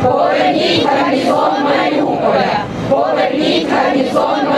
Поверніть гарнізон Маріуполя! Поверніть гарнізон Маріуполя!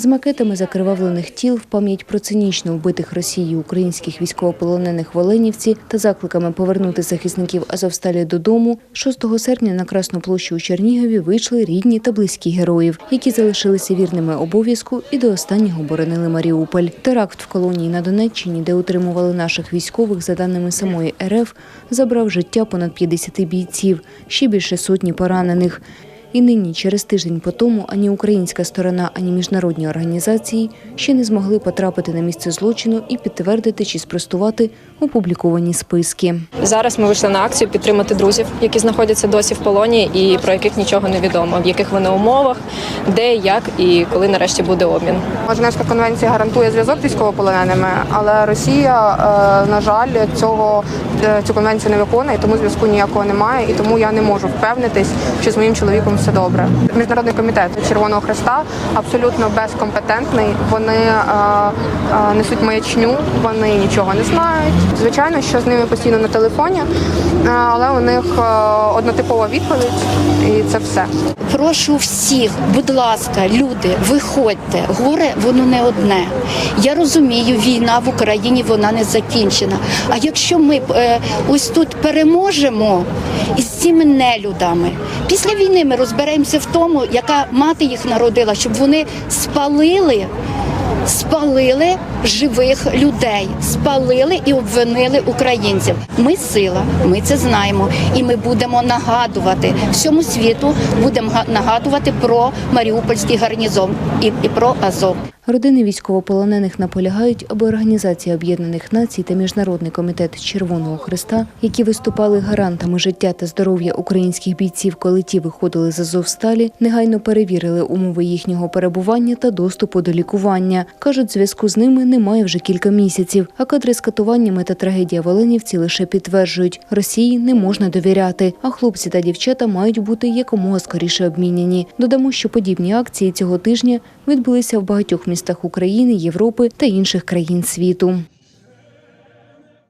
З макетами закривавлених тіл в пам'ять про цинічно вбитих Росією українських військовополонених в Оленівці та закликами повернути захисників Азовсталі додому 6 серпня на Красну площу у Чернігові вийшли рідні та близькі героїв, які залишилися вірними обов'язку і до останнього боронили Маріуполь. Теракт в колонії на Донеччині, де утримували наших військових, за даними самої РФ, забрав життя понад 50 бійців, ще більше сотні поранених. І нині, через тиждень по тому, ані українська сторона, ані міжнародні організації ще не змогли потрапити на місце злочину і підтвердити чи спростувати опубліковані списки. Зараз ми вийшли на акцію підтримати друзів, які знаходяться досі в полоні і про яких нічого не відомо, в яких вони умовах, де, як і коли нарешті буде обмін. Женевська конвенція гарантує зв'язок з військовополоненими, але Росія, е, на жаль, цього е, цю конвенцію не виконує, тому зв'язку ніякого немає, і тому я не можу впевнитись, що з моїм чоловіком все добре. Міжнародний комітет Червоного Хреста абсолютно безкомпетентний. Вони е, несуть маячню, вони нічого не знають. Звичайно, що з ними постійно на телефоні, е, але у них е, однотипова відповідь, і це все. Прошу всіх, будь ласка, люди, виходьте. Горе воно не одне. Я розумію, війна в Україні вона не закінчена. А якщо ми е, ось тут переможемо із цими нелюдами, після війни ми розберемося в тому, яка мати їх народила, щоб вони спалили. Спалили живих людей, спалили і обвинили українців. Ми сила, ми це знаємо, і ми будемо нагадувати всьому світу. Будемо нагадувати про Маріупольський гарнізон і, і про Азов. Родини військовополонених наполягають, аби Організація Об'єднаних Націй та Міжнародний комітет Червоного Христа, які виступали гарантами життя та здоров'я українських бійців, коли ті виходили з Азовсталі, негайно перевірили умови їхнього перебування та доступу до лікування. кажуть, зв'язку з ними немає вже кілька місяців. А кадри з катуваннями та трагедія Оленівці лише підтверджують, Росії не можна довіряти, а хлопці та дівчата мають бути якомога скоріше обміняні. Додамо, що подібні акції цього тижня відбулися в багатьох містах України, Європи та інших країн світу.